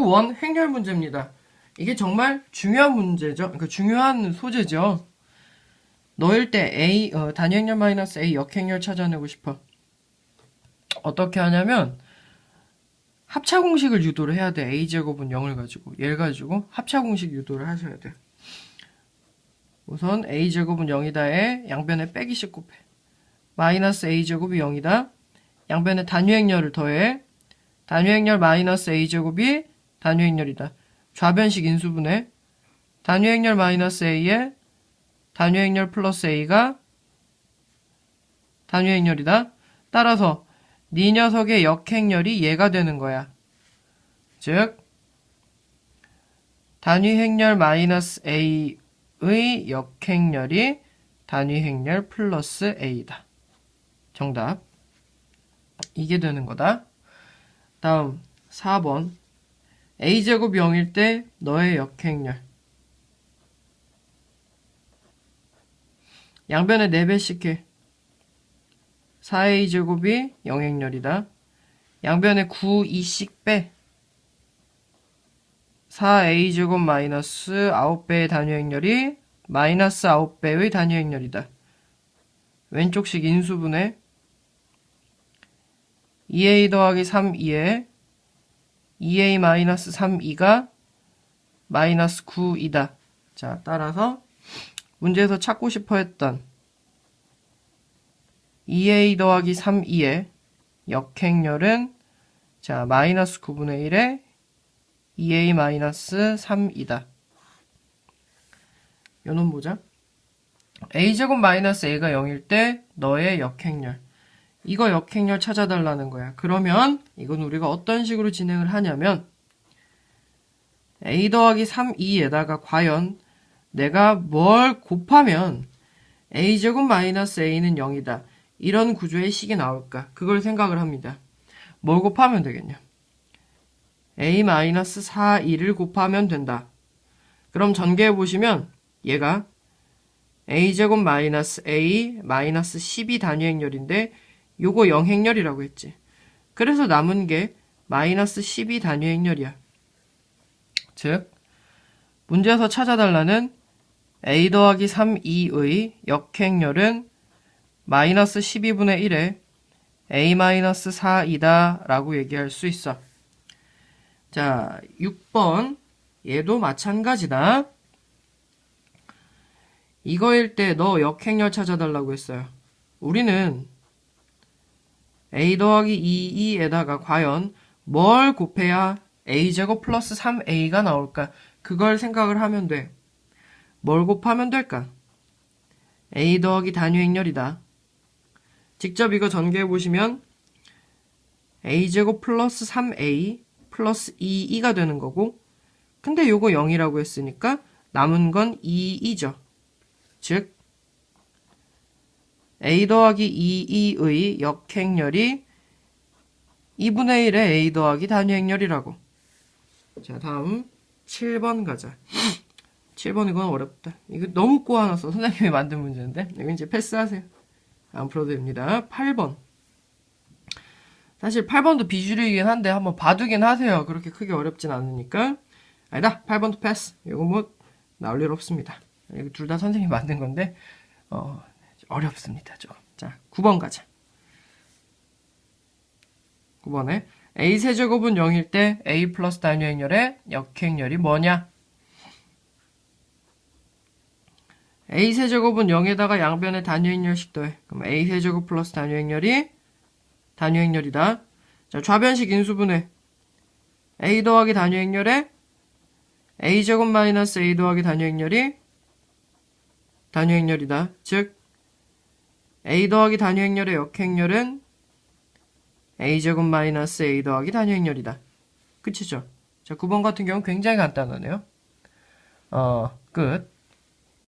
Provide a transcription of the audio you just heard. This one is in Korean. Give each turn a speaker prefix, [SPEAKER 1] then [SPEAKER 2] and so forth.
[SPEAKER 1] 원 행렬 문제입니다. 이게 정말 중요한 문제죠. 그러니까 중요한 소재죠. 너일 때 A 어, 단위 행렬 마이너스 A 역행렬 찾아내고 싶어. 어떻게 하냐면 합차 공식을 유도를 해야 돼. A 제곱은 0을 가지고 얘를 가지고 합차 공식 유도를 하셔야 돼. 우선 A 제곱은 0이다에 양변에 빼기 10 곱해. 마이너스 A 제곱이 0이다. 양변에 단위 행렬을 더해. 단위 행렬 마이너스 A 제곱이 단위 행렬이다. 좌변식 인수분해. 단위 행렬 마이너스 A에 단위 행렬 플러스 A가 단위 행렬이다. 따라서 네 녀석의 역행렬이 얘가 되는 거야. 즉 단위 행렬 마이너스 A의 역행렬이 단위 행렬 플러스 A다. 정답. 이게 되는 거다. 다음 4번 a제곱 0일 때 너의 역행렬 양변에 4배씩 해 4a제곱이 영행렬이다. 양변에 9, 2씩 빼. 4a제곱 마이너스 9배의 단위행렬이 마이너스 9배의 단위행렬이다. 왼쪽식 인수분해. 2a 더하기 3, 2에 2a 마이너스 3, 2가 마이너스 9이다. 자, 따라서 문제에서 찾고 싶어 했던 2a 더하기 3, 2의 역행렬은 자, 마이너스 9분의 1에 2a 마이너스 3이다. 요놈 보자. a제곱 마이너스 a가 0일 때 너의 역행렬. 이거 역행렬 찾아달라는 거야. 그러면 이건 우리가 어떤 식으로 진행을 하냐면 a 더하기 3, 2에다가 과연 내가 뭘 곱하면 a제곱 마이너스 a는 0이다. 이런 구조의 식이 나올까? 그걸 생각을 합니다. 뭘 곱하면 되겠냐? a 마이너스 4, 2를 곱하면 된다. 그럼 전개해 보시면 얘가 a제곱 마이너스 a 마이너스 12 단위 행렬인데 요거 영행렬이라고 했지. 그래서 남은 게 마이너스 12 단위 행렬이야. 즉 문제에서 찾아달라는 a 더하기 3, 2의 역행렬은 마이너스 12분의 1에 a 마이너스 4이다 라고 얘기할 수 있어. 자, 6번 얘도 마찬가지다. 이거일 때 너 역행렬 찾아달라고 했어요. 우리는 a 더하기 2e에다가 과연 뭘 곱해야 a제곱 플러스 3a가 나올까? 그걸 생각을 하면 돼. 뭘 곱하면 될까? a 더하기 단위 행렬이다. 직접 이거 전개해 보시면 a제곱 플러스 3a 플러스 2e가 되는 거고 근데 요거 0이라고 했으니까 남은 건 2이죠. 즉 a 더하기 2e의 역행렬이 2분의 1의 a 더하기 단위행렬이라고. 자, 다음 7번 가자. 7번 이건 어렵다. 이거 너무 꼬아놨어. 선생님이 만든 문제인데. 이거 이제 패스하세요. 안 풀어도 됩니다. 8번. 사실 8번도 비주류이긴 한데 한번 봐두긴 하세요. 그렇게 크게 어렵진 않으니까. 아니다. 8번도 패스. 이거 뭐 나올 일 없습니다. 이거 둘 다 선생님이 만든 건데 어, 어렵습니다. 조금. 자, 9번 가자. 9번에 a 세제곱은 0일 때 a 플러스 단위 행렬의 역행렬이 뭐냐? a 세제곱은 0에다가 양변에 단위 행렬씩 더해. 그럼 a 세제곱 플러스 단위 행렬이 단위 행렬이다. 자, 좌변식 인수분해. a 더하기 단위 행렬에 a 제곱 마이너스 a 더하기 단위 행렬이 단위 행렬이다. 즉 a 더하기 단위행렬의 역행렬은 a제곱 마이너스 a 더하기 단위행렬이다. 그치죠? 자, 9번 같은 경우는 굉장히 간단하네요. 어, 끝.